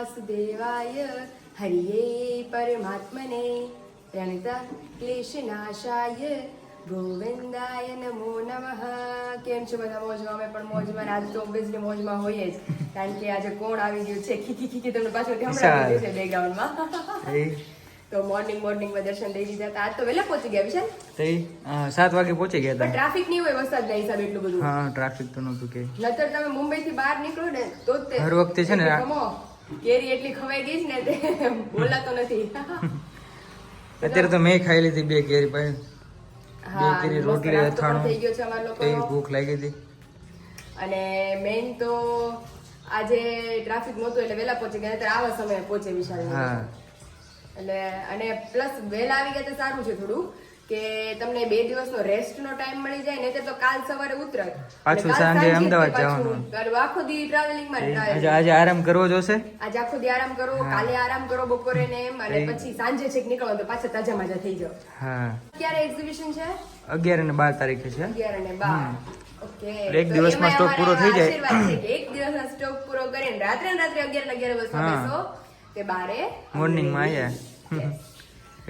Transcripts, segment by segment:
વાસુદેવાય હરિયે પરમાત્મને પ્રણતા ક્લેશનાશાય ગોવિંદાય નમો નમઃ કેમ છો બધા મોજમાં? અમે પણ મોજમાં આજે તો ઓબ્વિયસલી મોજમાં હોઈએ જ. કારણ કે આજે કોણ આવી ગયું છે? ખીખી ખી ખી ખી તમને પાછળ સંભળાવી છે બેકગ્રાઉન્ડમાં તો મોર્નિંગમાં દર્શન દઈ દીધા હતા. આજ તો વહેલા પહોંચી ગયા વિશાલ? તઈ સાત વાગે પહોંચી ગયા હતા. ટ્રાફિક નહીં હોય વરસાદ નહીં સાહેબ એટલું બધું. હા ટ્રાફિક તો નહોતું કે. નતર તમે મુંબઈ થી બહાર નીકળો ને તો હર વખતે છે ને કેરી એટલી ખવાઈ ગઈ છે ને તે બોલાતો નથી. અત્યારે તો મેં ખાઈ લીધી બે કેરી ભાઈ. બે કેરી રોટલી, અથાણું. થઈ ગયો છે અમારા લોકો. ભૂખ લાગી હતી. અને મેઈન તો આજે ટ્રાફિક નહોતું એટલે વહેલા પહોંચી ગયા ત્યારે આવા સમયે પહોંચે વિશાલ હા. એટલે અને પ્લસ વહેલા આવી ગયા તો સારું છે થોડું. કે તમને બે દિવસનો રેસ્ટનો ટાઈમ મળી જાય નહીં તો કાલ સવારે ઉતરત. પાછું સાંજે અમદાવાદ જવાનું. જવાનું. આખો દી ટ્રાવેલિંગમાં આજે આરામ કરવો જોશે? આજે આખો દી આરામ કરો કાલે આરામ કરો બપોરે ને એમ અને પછી સાંજે છેક નીકળો તો પાછા તાજા માજા થઈ જાવ હા. ક્યારે એક્ઝિબિશન છે? અગિયાર અને બાર તારીખે છે. અગિયાર અને બાર. ઓકે. એક દિવસમાં સ્ટોક પૂરો થઈ જાય. એક દિવસમાં સ્ટોક પૂરો કરીને રાત્રે રાત્રે અગિયાર ને અગિયાર વાગે હા. બેસો. તે બારે. મોર્નિંગમાં Yes.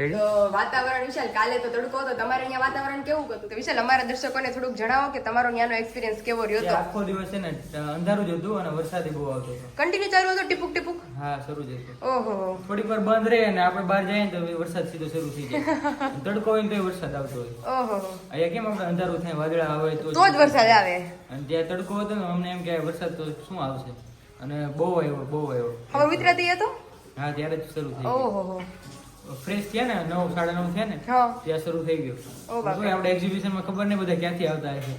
તો વાતાવરણ વિશાલ કાલે તો તડકો હતો. તમારે અહીંયા વાતાવરણ કેવું હતું? તો વિશાલ અમારા દર્શકોને થોડુંક જણાવો કે તમારો ત્યાંનો એક્સપિરિયન્સ કેવો રહ્યો હતો? આખો દિવસ છે ને અંધારું જ હતું અને વરસાદી બહુ આવતો હતો. કન્ટિન્યુ ચાલુ હતો ટીપુક ટીપુક? હા શરૂ જ હતું. ઓહો. થોડીક વાર બંધ રહે અને આપણે બહાર જઈએ તો વરસાદ સીધો શરૂ થઈ જાય. તડકો હોય તો વરસાદ આવતો હોય. ઓહો. અહીંયા કેમ આપણે અંધારું થાય વાદળા આવે તો તો જ વરસાદ આવે. અને ત્યાં તડકો હતો ને અમને એમ કે વરસાદ તો શું આવશે? અને બહુ આવ્યો બહુ આવ્યો. હવે વિતરાતી હતો? હા ત્યારે જ શરૂ થઈ ઓહો ફ્રેશ થયા ને નવ સાડા નવ થયા ને ત્યાં શરૂ થઈ ગયો. આપણે એક્ઝિબિશનમાં ખબર નહીં બધા ક્યાંથી આવતા હશે?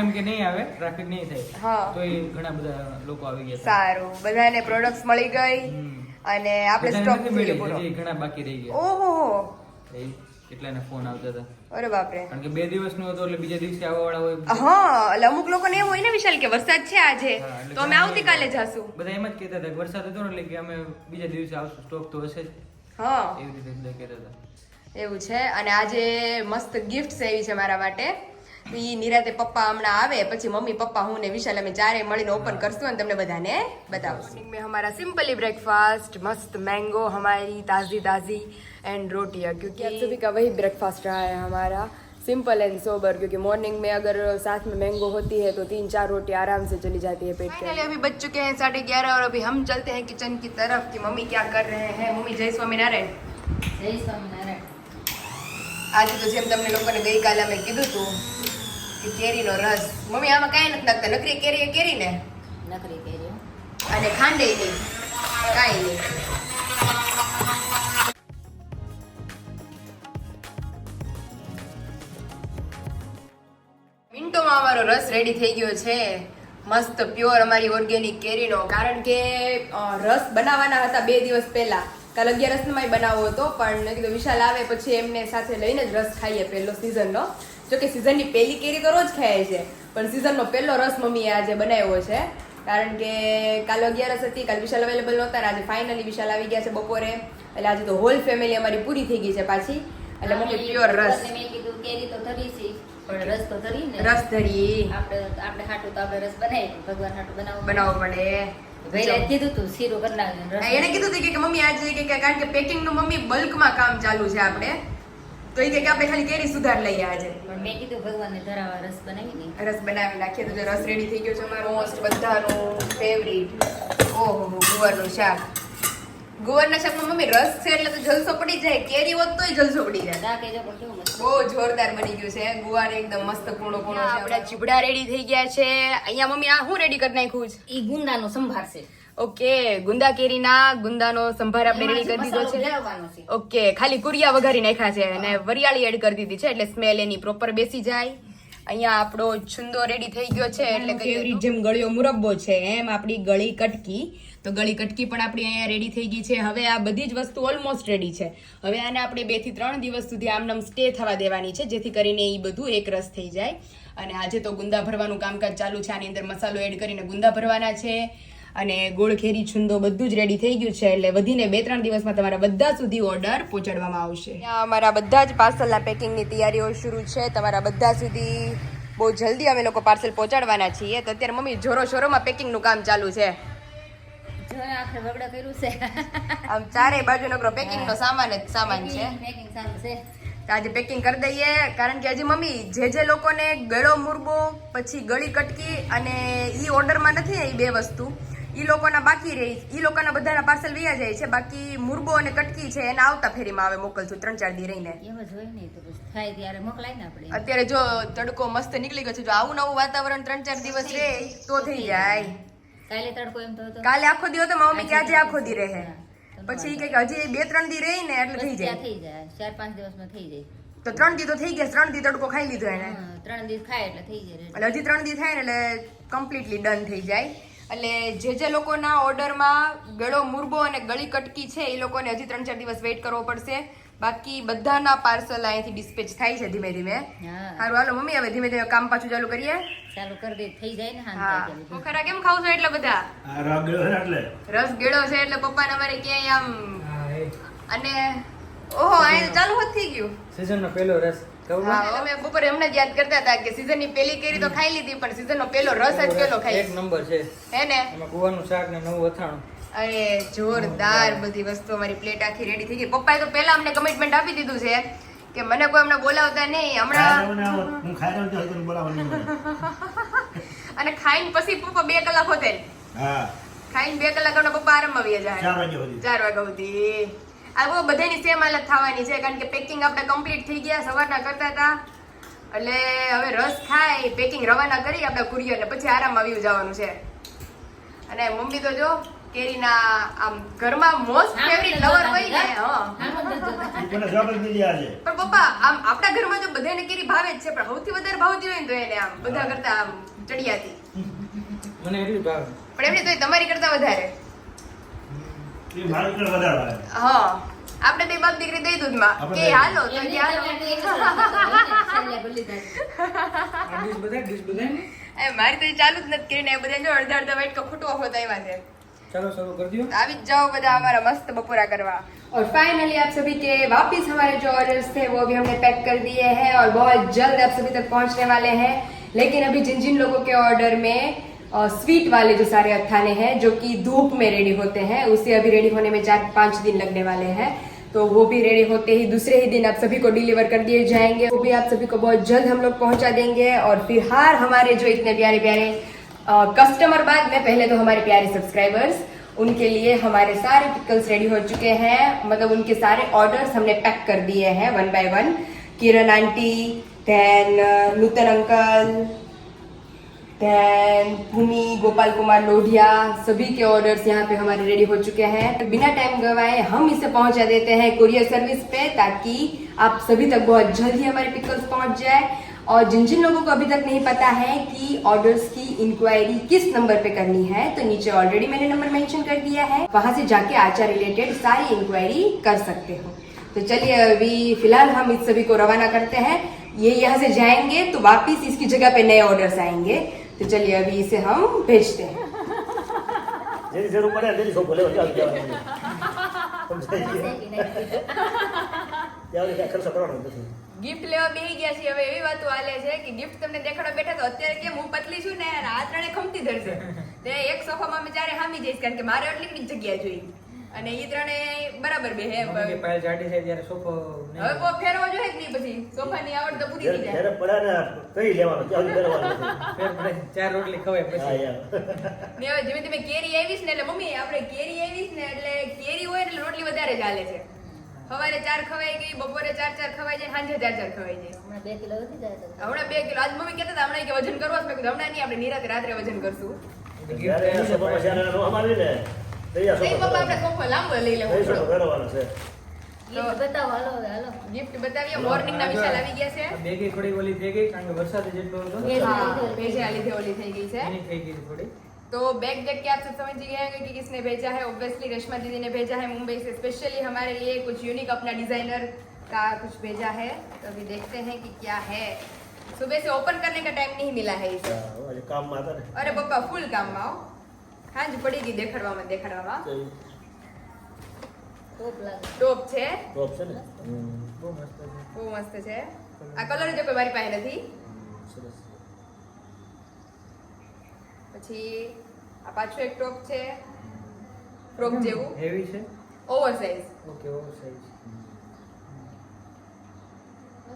એમ કે નહીં આવે ટ્રાફિક નહીં થાય. તો એ ઘણા બધા લોકો આવી ગયા. સારું. બધાને પ્રોડક્ટ્સ મળી ગઈ અને આપણે સ્ટોક ઘણા બાકી રહી ગયા. ઓહો કેટલાને ફોન આવતા હતા. અરે બાપરે. કારણ કે બે દિવસનું હતું એટલે બીજા દિવસે આવવા વાળા હોય હા એટલે અમુક લોકોને એવું હોય ને વિશાલ કે વરસાદ છે આજે તો અમે આવતીકાલે જાશું બધા એમ જ કહેતા હતા કે વરસાદ હતો ને એટલે કે અમે બીજા દિવસે આવશું. સ્ટોક તો હશે જ. હા. એવી રીતે બધા કહેતા હતા. એવું છે. અને આજે મસ્ત ગિફ્ટ સેવી છે મારા માટે. ઈ નિરાતે પપ્પા હમણાં આવે પછી મમ્મી પપ્પા હું ને વિશાલ અમે ચારે મળીને ઓપન કરશું અને તમને બધાને બતાવશું. મેં અમારા સિમ્પલી બ્રેકફાસ્ટ મસ્ત મેંગો હમારી તાજી તાજી. एंड रोटियां क्योंकि आज सुबह का वही ब्रेकफास्ट रहा है हमारा सिंपल एंड सोबर क्योंकि मॉर्निंग में अगर साथ में मैंगो होती है तो तीन चार रोटी आराम से चली जाती है पेट के फाइनली अभी बज चुके हैं साढ़े ग्यारह और अभी हम चलते हैं किचन की तरफ कि मम्मी क्या कर रहे हैं मम्मी जय स्वामीनारायण જય સ્વામિનારાયણ આજે તો જેમ તમને લોકોને ગઈકાલે અમે કીધું હતું કે કેરીનો રસ મમ્મી આમાં કાંઈ નથી નાખતા નકરી કેરી એ કેરી ને નકરી કર્યો અને ખાંડે નહીં કાંઈ નહીં મિનિટોમાં અમારો રસ રેડી થઈ ગયો છે. મસ્ત પ્યોર અમારી ઓર્ગેનિક કેરીનો. કારણ કે રસ બનાવવાના હતા બે દિવસ પહેલા. કાલ અગિયારસમાં બનાવવો હતો પણ કીધું વિશાલ આવે પછી એમને સાથે લઈને જ રસ ખાઈએ પહેલો સિઝનનો જોકે સિઝનની પહેલી કેરી તો રોજ ખાય છે પણ સિઝનનો પહેલો રસ મમ્મીએ આજે બનાવ્યો છે. કારણ કે કાલ અગિયારસ હતી કાલ વિશાલ અવેલેબલ નહોતા ને આજે ફાઇનલી વિશાલ આવી ગયા છે બપોરે. એટલે આજે તો હોલ ફેમિલી અમારી પૂરી થઈ ગઈ છે પાછી. એટલે મમ્મી પ્યોર રસ. મેં કીધું કેરી તો ધરી છે. પણ રસ તો ધરી ને. રસ ધરી આપણે આપણે હાટું તો આપણે રસ બનાવી ભગવાન હાટું બનાવવું બનાવવું પડે. ભાઈ કીધું તું શીરો કરી નાખજો એને કીધું હતું કે- મમ્મી આજે કે કારણ કે પેકિંગનું મમ્મી બલ્કમાં કામ ચાલુ છે આપણે. તો એ કે આપણે ખાલી કેરી સુધાર લઈએ આજે. પણ મેં કીધું ભગવાનને ધરાવા રસ બનાવી ને રસ બનાવી નાખીએ તો જો રસ રેડી થઈ ગયો છે અમારો મોસ્ટ બધાનું ફેવરિટ ઓહો ગુવારનું શાક. ગુવારના શાકમાં મમ્મી રસ છે એટલે તો જલસો પડી જાય કેરી હોત તોય જલસો પડી જાય. શાક એ પણ કેવું મસ્ત. બહુ જોરદાર બની ગયું છે ગુવાર એકદમ મસ્ત કૂણો કૂણો છે આપણા ચીબડા રેડી થઈ ગયા છે. અહીંયા મમ્મી આ હું રેડી કરી નાખ્યું છે? ઈ ગુંદાનો સંભાર છે. ઓકે ગુંદા કેરીના ગુંદાનો સંભાર આપણે રેડી કરી દીધો છે. છે. ઓકે ખાલી કુરિયા વઘારી નાખ્યા છે અને વરિયાળી એડ કરી દીધી છે એટલે સ્મેલ એની પ્રોપર બેસી જાય. અહીંયા આપણો છુંદો રેડી થઈ ગયો છે એટલે ફેવરિટ જેમ ગળ્યો મુરબ્બો છે એમ આપણી ગળી કટકી. તો ગળી કટકી પણ આપણી અહીંયા રેડી થઈ ગઈ છે. હવે આ બધી જ વસ્તુ ઓલમોસ્ટ રેડી છે. હવે આને આપણે બેથી ત્રણ દિવસ સુધી આમનામ સ્ટે થવા દેવાની છે જેથી કરીને એ બધું એક રસ થઈ જાય. અને આજે તો ગુંદા ભરવાનું કામકાજ ચાલુ છે. આની અંદર મસાલો એડ કરીને ગુંદા ભરવાના છે. અને ગોળ ખેરી છુંદો બધું જ રેડી થઈ ગયું છે. એટલે વધીને બે ત્રણ દિવસમાં તમારા બધા સુધી ઓર્ડર પહોંચાડવામાં આવશે. અમારા બધા જ પાર્સલના પેકિંગની તૈયારીઓ શરૂ છે. તમારા બધા સુધી બહુ જલ્દી અમે લોકો પાર્સલ પહોંચાડવાના છીએ. તો અત્યારે મમ્મી જોરો શોરોમાં પેકિંગનું કામ ચાલુ છે. જો ને કર્યું છે. આમ ચારે બાજુ નકરો પેકિંગનો સામાન જ સામાન છે. પેકિંગ સારું છે. તો આજે પેકિંગ કરી દઈએ. કારણ કે હજી મમ્મી જે જે લોકોને ગળો મુરબો પછી ગળી કટકી અને એ ઓર્ડરમાં નથી ને એ બે વસ્તુ. ઈ લોકોના બાકી રહી. ઈ લોકોના બધાના પાર્સલ વ્યા જાય છે. બાકી મુરબો અને કટકી છે એના આવતા ફેરીમાં આવે મોકલશું ત્રણ ચાર દી રહીને. થાય ત્યારે મોકલાય ને આપણે. અત્યારે જો તડકો મસ્ત નીકળી ગયો છે જો આવું નવું વાતાવરણ ત્રણ ચાર દિવસ રહે તો થઈ જાય. કાલે તડકો એમ તો કાલે આખો દી હતો મમ્મી કે આજે આખો દી રહે. પછી કે હજી બે ત્રણ દી રહી ને એટલે થઈ જાય. થઈ જાય. ચાર પાંચ દિવસમાં થઈ જાય. તો ત્રણ દી તો થઈ ગયા ત્રણ દી તડકો ખાઈ લીધો એને. ત્રણ દી ખાય એટલે થઈ જાય એટલે હજી ત્રણ દી થાય ને એટલે કમ્પ્લીટલી ડન થઈ જાય. એટલે જે જે લોકોના ઓર્ડરમાં ગળો મુરબો અને ગળી કટકી છે એ લોકોને હજી ત્રણ ચાર દિવસ વેઇટ કરવો પડશે. બાકી બધાના પાર્સલ અહીંથી ડિસ્પેચ થાય છે ધીમે ધીમે. હા. સારું હાલો મમ્મી હવે ધીમે ધીમે કામ પાછું ચાલુ કરીએ. ચાલુ કરી દે થઈ જાય ને હા. ખોખરા કેમ ખાવ છો એટલે બધા? રસ ગેળો છે એટલે. પપ્પાને અમારે ક્યાંય આમ અને ઓહો આય તો ચાલુ હોત થઈ ગયું. સીઝનનો પહેલો રસ અમે બપોરે હમણાં જ યાદ કરતા હતા કે સીઝનની પેલી કેરી તો ખાઈ લીધી પણ સીઝનનો પેલો રસ જ પેલો એક ખાઈ નંબર છે. હે ને? એમાં કુવાનું શાક ને નવું અથાણું. અરે જોરદાર બધી વસ્તુ અમારી પ્લેટ આખી રેડી થઈ ગઈ. પપ્પાએ તો પહેલા અમને કમિટમેન્ટ આપી દીધું છે કે મને કોઈ હમણાં બોલાવતા નહીં હમણાં આવો. હું ખાઈ રહ્યો છું, બોલાવવાનું નહીં અને ખાઈને પછી પપ્પા બે કલાક હોતે હા. ખાઈને બે કલાક હમણાં પપ્પા આરામમાં વહી જાય. ચાર વાગ્યા સુધી. ચાર વાગ્યા સુધી. આ બહુ બધાની સેમ હાલત થવાની છે કારણ કે પેકિંગ આપણે કમ્પ્લીટ થઈ ગયા સવારના કરતા હતા. એટલે હવે રસ ખાય પેકિંગ રવાના કરી આપણે કુરિયર ને પછી આરામ આવી જવાનું છે. અને મમ્મી તો જો કેરીના આમ ઘરમાં મોસ્ટ ફેવરિટ લવર હોય ને હા પણ પપ્પા આમ આપણા ઘરમાં જો બધાને કેરી ભાવે જ છે પણ સૌથી વધારે ભાવતી હોય ને તો એને આમ બધા કરતા આમ ચડિયાતી. મને એટલી ભાવે. પણ એમની તો તમારી કરતા વધારે. હા આપણે બે બાપ દીકરી દઈ દૂધમાં આપણે કે દઈ હાલો તો એમની કે હાલો માટે એવી સરસ છેલ્લે ભૂલી જાય. આ ડીશ બધા ડીશ બધા એ મારી તો એ ચાલુ જ નથી કરીને બધા જો અડધા અડધા વાઇટ ખૂટવા હોતા આવ્યા છે ચાલો શરૂ કરી દો આવી જ जाओ બધા हमारा मस्त बपोरा करवा और फाइनली आप सभी के वापस हमारे जो ऑर्डर्स थे वो अभी हमने पैक कर दिए हैं और बहुत जल्द आप सभी तक पहुंचने वाले हैं लेकिन अभी जिन जिन लोगों के ऑर्डर में स्वीट वाले जो सारे अखाने हैं, जो कि धूप में रेडी होते हैं, उसे अभी रेडी होने में चार, पाँच दिन लगने वाले हैं। तो वो भी रेडी होते ही दूसरे ही दिन आप सभी को डिलीवर कर दिए जाएँगे। वो भी आप सभी को बहुत जल्द हम लोग पहुँचा देंगे और फ़िलहाल हमारे जो इतने प्यारे प्यारे कस्टमर बाद में, पहले तो हमारे प्यारे सब्सक्राइबर्स उनके लिए हमारे सारे पिकल्स रेडी हो चुके हैं। मतलब उनके सारे ऑर्डर्स हमने पैक कर दिए हैं one by one Kiran aunty then Nutan uncle then Bhumi Gopal Kumar Lodhiya सभी के ऑर्डर्स यहाँ पे हमारे रेडी हो चुके हैं। तो बिना टाइम गवाए हम इसे पहुँचा देते हैं कुरियर सर्विस पे ताकि आप सभी तक बहुत जल्द ही हमारे पिकल्स पहुँच जाए। और जिन जिन लोगों को अभी तक नहीं पता है कि ऑर्डर्स की इंक्वायरी किस नंबर पे करनी है तो नीचे ऑलरेडी मैंने नंबर मेंशन कर दिया है। वहाँ से जाके आचार रिलेटेड सारी इंक्वायरी कर सकते हो। तो चलिए अभी फ़िलहाल हम इस सभी को रवाना करते हैं। ये यहाँ से जाएँगे तो वापिस इसकी जगह पे नए ऑर्डर्स आएँगे। तो चलिए अभी इसे हम भेजते हैं જેની જરૂર પડે તેની સોંપો લેવા ચાલુ જવાનું. સમજાય છે? ત્યાં સુધી કાંઈ ખર્ચો કરવાનો જ નથી. ગિફ્ટ લેવા બેહી ગયા છીએ હવે એવી વાતો હાલે છે કે ગિફ્ટ તમને દેખાડવા બેઠા તો અત્યારે કેમ હું પતલી છું ને અને આ ત્રણે ખમતી ધરશે તે એક સોફામાં અમે ચારે હામી જઈશ કારણ કે મારે એટલી જ જગ્યા જોઈ અને એ ત્રણે બરાબર બે હે મમ્મી કે પાયલ જાડી છે ત્યારે સોફો નહીં. હવે કોઈ ફેરવો જોઈએ જ નહીં પછી? સોફાની આવડ તો પૂરી થઈ જાય. પડે ને કઈ લેવાનું? સુધી કરવાનું નથી. ફેર પડે. ચાર રોટલી ખવાય પછી. ને હવે ધીમે ધીમે કેરી આવીશ ને એટલે મમ્મી આપણે કેરી આવીશ ને એટલે કેરી હોય એટલે રોટલી વધારે ચાલે છે. સવારે ચાર ખવાઈ ગઈ બપોરે ચાર ચાર ખવાઈ જાય સાંજે ચાર ચાર ખવાઈ જાય. હમણાં બે કિલો વધી જાય તો. હમણાં બે કિલો. આજ મમ્મી કહેતા હતા હમણાં કે વજન કરવો છે. મેં કીધું હમણાં નહીં આપણે નિરાતે રાત્રે વજન કરશું. આવી ને, પપ્પા આપણે. સોફો લાંબો લઈ લેવો. સોપો કરવાનો છે. ગિફ્ટ બતાવો હાલો હવે હાલો ગિફ્ટ બતાવીએ મોર્નિંગ ના વિશાલ આવી ગયા છે આ બેગી થોડી ઓલી થઈ ગઈ કારણ કે વરસાદ જેટલો હતો એ જ. हाँ, भेजे वाली थी ओली થઈ ગઈ છે એની થઈ ગઈ થોડી तो बैग देख के आप सब समझ गए होंगे कि किसने भेजा है ऑब्वियसली रेशमा दीदी ने भेजा है मुंबई से स्पेशली हमारे लिए कुछ यूनिक अपना डिजाइनर का कुछ भेजा है तो अभी देखते हैं कि क्या है सुबह से ओपन करने का टाइम नहीं मिला है इसे હા, આજે કામમાં હતા ને. અરે પપ્પા ફૂલ કામમાં આવો હા જ ટોપ છે? ટોપ છે ને? બહુ મસ્ત છે. બહુ મસ્ત છે આ કલર જો કોઈ મારી પાસે નથી? સરસ. પછી આ પાછું એક ટોપ છે. ફ્રોક જેવું. હેવી છે? ઓવર સાઇઝ ઓકે ઓવરસાઇઝ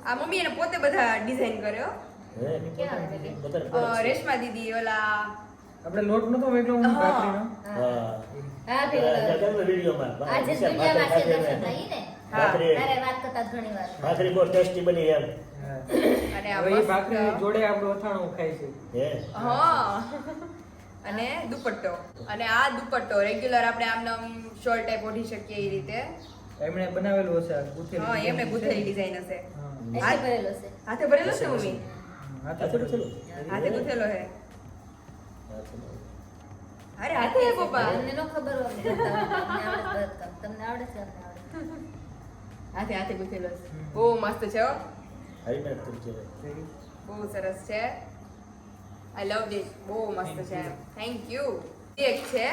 આ મમ્મી એને પોતે બધા ડિઝાઇન કર્યો. રેશમા દીદી ઓલા આપણે લોટ નતો વેગળો હા. ભાખરીનો હા. હા. પેલો ત્યાં આજે દુનિયામાં છે દર્શન થાય ને ભાખરી. તારે વાત કરતા ઘણી વાર. ભાખરી બહુ ટેસ્ટી બની એમ. અને આ એ ભાખરી જોડે આપણું અથાણું ખાય છે. હા? અને દુપટ્ટો. અને આ દુપટ્ટો રેગ્યુલર આપણે આમ આમ શોર્ટ ટાઈપ ઓઢી શકીએ એ રીતે. એમણે બનાવેલું હશે ગુથેલી હા એમણે ગુથેલી ડિઝાઇન હશે. હા. ભરેલો છે. હાથે ભરેલો છે મમ્મી? હાથે ગુથેલો હે. અરે હાથે હે પપ્પા એમને નો ખબર હોય. અમને આવડે તમને આવડે છે તમને આવડે. હાથે હાથે ગુથેલો બહુ મસ્ત છે હો. હારી મહેનત કરી છે? બહુ સરસ છે. આઈ લવ ધીસ બહુ મસ્ત છે. થેન્ક યુ એક છે.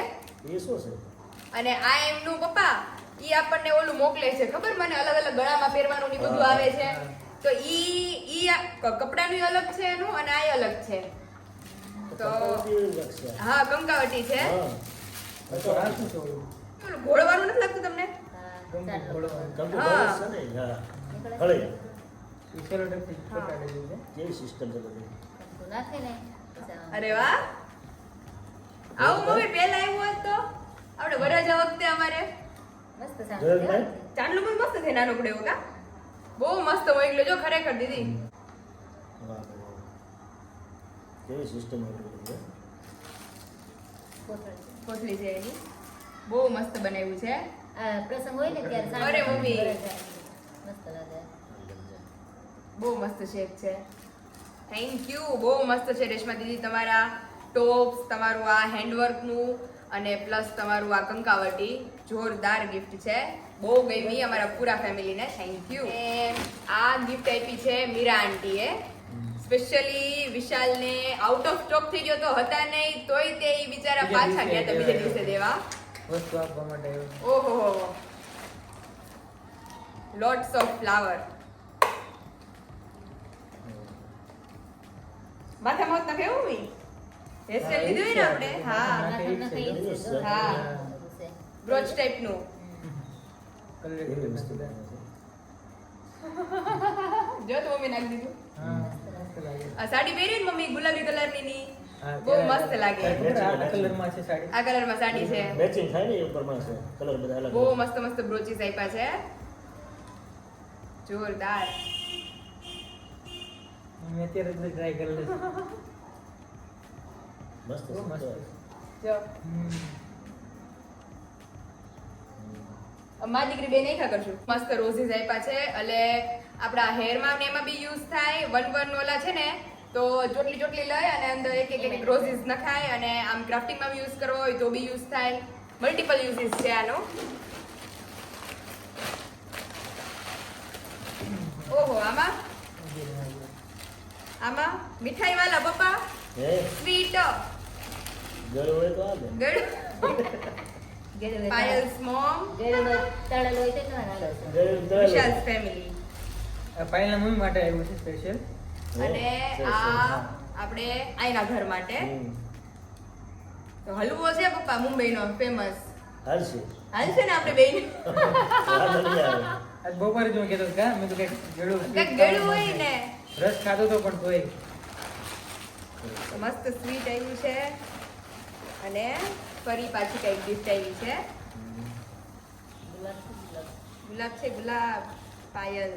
એ શું છે? અને આ એમનું પપ્પા ઈ આપણને ઓલું મોકલે છે. ખબર મને અલગ અલગ ગળામાં પહેરવાનું ને બધું આવે છે. તો ઈ ઈ કપડાનું અલગ છે એનું અને આ અલગ છે. તો હા કંકાવટી છે. ઘોળવાનું નથી લાગતું તમને. ઘોડવાનું. અરે વાહ. આવું મમ્મી પહેલા આવ્યું હોત તો? આપણે વરરાજા વખતે અમારે. મસ્ત ચાંદલું પણ મસ્ત છે નાનકડું એવું કા? બહુ મસ્ત મોકલો જો ખરેખર દીદી વાહ, વાહ. કેવી સિસ્ટમ છે. બધી, હે? કોથળી. છે એની. બહુ મસ્ત બનાવ્યું છે. આ પ્રસંગ હોય ને ત્યારે અરે મમ્મી. મસ્ત લાગે. બહુ મસ્ત શેપ છે. થેન્ક યુ બહુ મસ્ત છે રેશમા દીદી તમારા ટોપ્સ તમારું આ હેન્ડવર્કનું અને પ્લસ તમારું આ કંકાવટી. જોરદાર ગિફ્ટ છે. બહુ ગમી અમારા પૂરા ફેમિલીને થેન્ક યુ આ ગિફ્ટ આપી છે મીરા આંટીએ. સ્પેશિયલી વિશાલને આઉટ ઓફ સ્ટોક થઈ ગયો તો હતા નહીં તોય તે ઈ બિચારા પાછા ગયા હતા બીજા દિવસે દેવા. વસ્તુ આપવા માટે ઓહો લોટ્સ ઓફ ફ્લાવર માથા મોત ના કેવું મી હેરસ્ટાઈલ લીધું હોય ને આપણે? હા નાખે નાખે. હા. બ્રોચ ટાઈપનું. જો તો મમ્મી નાખી દીધું. આ સાડી પહેરી ને મમ્મી ગુલાબી કલરની. ની બહુ મસ્ત લાગે. આ કલરમાં છે સાડી. આ કલરમાં સાડી છે. મેચિંગ થાય ને એ ઉપરમાં છે. કલર બધા અલગ બહુ મસ્ત મસ્ત બ્રોચીસ આપ્યા છે. જોરદાર. મેં અત્યારે જ ટ્રાય કરી લીધું મસ્ત મસ્ત. જો. હમ. મારી દીકરી બે નહીં ખા કરશું. મસ્ત રોઝીસ આપ્યા છે. એટલે આપણા હેરમાં ને એમાં બી યુઝ થાય વન વન ઓલા છે ને તો ચોટલી ચોટલી લઈ અને અંદર એક એક એક રોઝીસ નખાય અને આમ ક્રાફ્ટિંગમાં બી યુઝ કરવો હોય તો બી યુઝ થાય. મલ્ટિપલ યુઝીસ છે આનો. ઓહો આમાં? આમાં? મીઠાઈ વાલા પપ્પા? સ્વીટ ગળ હોય તો આ દે. ગળ? પાયલ્સ મોમ ગળ તળલ હોય તો ના ગળ ફેમિલી પાયલના મમ્મી માટે આવ્યું છે સ્પેશિયલ અને આ આપણે આયના ઘર માટે. તો હલવો છે પપ્પા મુંબઈનો ફેમસ હાલશે. હાલશે ને આપણે બેન. આજ બપોરે જ કહેતો કા મેં તો કંઈક ગળું કંઈક ગળ્યું હોય ને. રસ ખાધો તો પણ તોય તો મસ્ત સ્વીટ આવ્યું છે. અને ફરી પાછી કંઈક ગિફ્ટ આવી છે. ગુલાબ છે, ગુલાબ. ગુલાબ છે ગુલાબ પાયલ.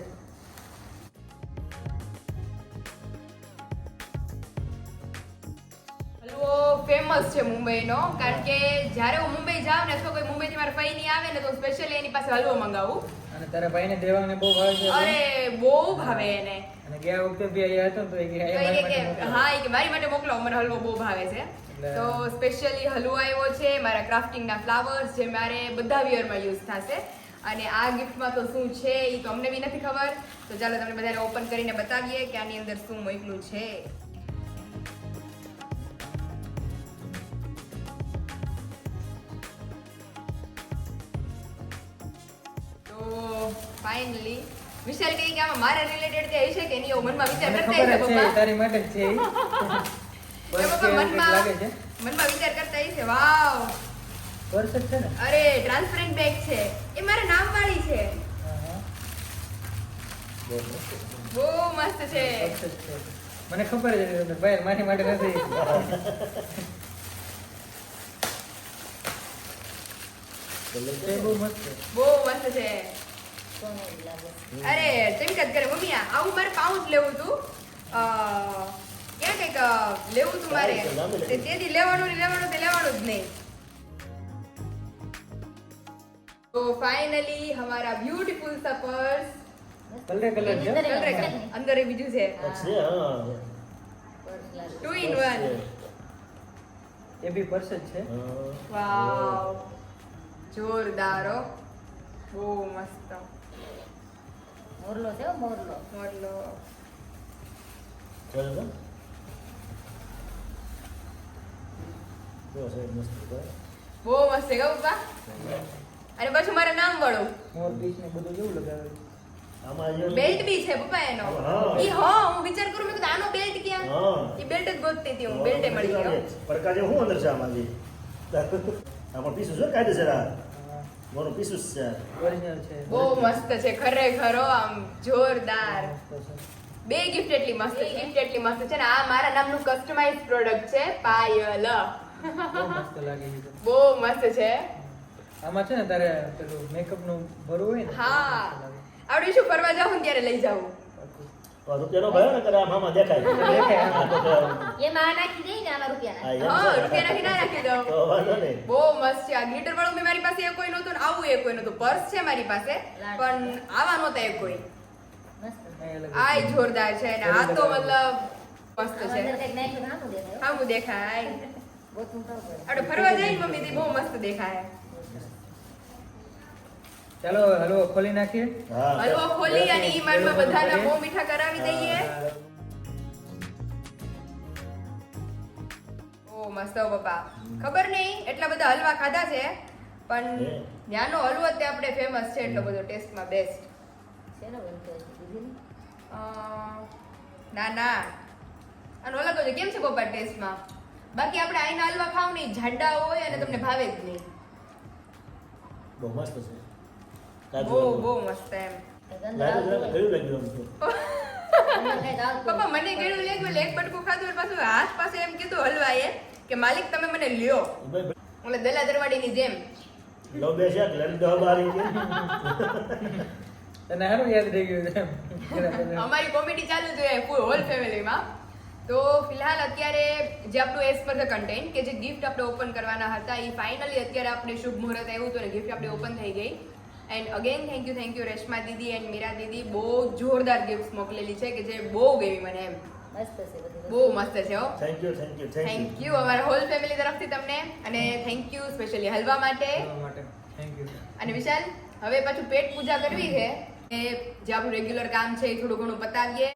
હલવો ફેમસ છે મુંબઈનો. કારણ કે જ્યારે હું મુંબઈ જાઉં ને અથવા કોઈ મુંબઈથી મારા ફઈ ની આવે ને તો સ્પેશિયલી એની પાસે હલવો મંગાવું. અને તારા ભાઈને દેવાને બહુ ભાવે છે અરે બહુ ભાવે એને. અને ગયા વખતે બી આયા હતો તો એ કે. હા એ કે મારી માટે મોકલો મને હલવો બહુ ભાવે છે. તો સ્પેશિયલી હલવો આવ્યો છે મારા ક્રાફ્ટિંગના ફ્લાવર્સ જે મારે બધા વિયરમાં યુઝ થશે. અને આ ગિફ્ટમાં તો શું છે એ તો અમને બી નથી ખબર. તો ચાલો તમને બધાને ઓપન કરીને બતાવીએ કે આની અંદર શું મોકલું છે. ફાઇનલી વિશાલ કહે કે આમાં મારા રિલેટેડ તે હશે કે નહીં એવું મનમાં વિચાર કરતા હશે છે પપ્પા. તારી માટે છે મનમાં મનમાં વિચાર કરતા છે વાવ. પરફેક્ટ છે ને? અરે ટ્રાન્સપરન્ટ બેગ છે એ મારા નામ વાળી છે. બહુ મસ્ત છે. મને ખબર છે તમને, ભાઈ મારી માટે નથી. બહુ મસ્ત છે. બહુ મસ્ત છે. અરે તેમ જ કરે. મમ્મી આ- આવું મારે પાઉચ લેવું હતું અ, ક્યાં કંઈક લેવું હતું મારે? તેથી લેવાનું ને લેવાનું તે લેવાનું જ નહીં. તો ફાઇનલી હમારા બ્યુટીફુલ સા પર્સ કલરે કલર છે? અંદર કલરે કલર. અંદર એ બીજું છે. છે હા. ટુ ઇન વન એ બી પર્સ જ છે. વાવ જોરદાર બહુ મસ્ત. મોરલો છે મોરલો મોરલો ચાલો? છે મસ્ત છે. બહુ મસ્ત છે પપ્પા અને પાછું મારે નામ વાળું મોર બીચ ને બધું કેવું લગાવે બેલ્ટ બી છે પપ્પા એનો હા. ઈ હો હું વિચાર કરું મેં કીધું આનો બેલ્ટ ક્યાં હા. ઈ બેલ્ટ જ ગોતતી હતી હું બેલ્ટે મળી ગયો પડકા જેવું શું અંદર છે આમાં જે? આમાં પીસું છે કાયદેસર આ મોનું પીસું છે. ઓરિજિનલ છે. બહુ મસ્ત છે ખરેખર આમ જોરદાર. બે ગિફ્ટ એટલી મસ્ત છે ગિફ્ટ એટલી મસ્ત છે ને આ મારા નામનું કસ્ટમાઇઝ પ્રોડક્ટ છે પાયલ. બહુ મસ્ત લાગે છે બહુ મસ્ત છે. આમાં છે ને તારે પેલું મેકઅપનું ભરવું હોય ને હા. આવડે શું ફરવા જાઉં ને ત્યારે લઈ. તો રૂપિયાનો ભાવ ને કરે આમાં દેખાય દેખાય, હા, તો તો- એમાં આ નાખી દઈ ને આમાં રૂપિયા હા, નાખી. એમ હા છે. રૂપિયા નાખી ના રાખી દઉં તો વાંધો નહીં. બહુ મસ્ત છે આ ગ્લિટર વાળું બી મારી પાસે એ કોઈ નહોતું ને આવું એ કોઈ નહોતું પર્સ છે મારી પાસે પણ આવા નહોતા એ કોઈ મસ્ત અહીં અલગ આ જ. જોરદાર છે ને આ તો મતલબ મસ્ત છે હો. આવું દેખાય. આપણે ફરવા જઈએ મમ્મી બહુ મસ્ત દેખાય ચાલો હલવો ખોલી નાખીએ. હા, હલવો ખોલી અને ઈ મારમાં બધાના બહુ મીઠા કરાવી દઈએ. ઓ મસ્ત બાપા ખબર નહીં એટલા બધા હલવા ખાધા છે પણ ત્યાંનો હલવો તે આપણે ફેમસ છે એટલો બધો ટેસ્ટમાં બેસ્ટ? ના ના. અને અલગ જ કેમ છે પપ્પા ટેસ્ટમાં બાકી આપણે આઈના હલવા ખાવ નહીં જાડા હોય અને તમને ભાવે જ નહીં. બહુ મસ્ત છે. બહુ. બહુ મસ્ત એમ તો? પપ્પા મને ગળ્યું લાગ્યું એક બટકું ખાધું પાછું હાથ પાસે એમ કીધું હલવાએ કે માલિક તમે મને લ્યો ઓલે દલા દરવાડીની જેમ લો બે છે દો બારી કે? તને સારું યાદ રહી ગયું એમ. અમારી કોમેડી ચાલુ છે ફૂલ હોલ ફેમિલીમાં તો ફિલહાલ અત્યારે જે આપણું એઝ પર ધ કન્ટેન્ટ કે જે ગિફ્ટ આપણે ઓપન કરવાના હતા એ ફાઇનલી અત્યારે આપણે શુભ મુહૂર્ત આવ્યું હતું અને ગિફ્ટ આપણે ઓપન થઈ ગઈ and again thank you thank you Reshma Didi and Meera દીદી બહુ જોરદાર ગિફ્ટ મોકલેલી છે કે જે બહુ ગમી મને એમ. મસ્ત છે બધી બહુ મસ્ત છે હો. Thank you thank you thank you અમારા હોલ ફેમિલી તરફથી તમને અને થેન્ક યુ સ્પેશિયલી હલવા માટે. માટે. થેન્ક યુ અને વિશાલ હવે પાછું પેટ પૂજા કરવી છે. એ જે આપણું રેગ્યુલર કામ છે એ થોડું ઘણું પતાવીએ.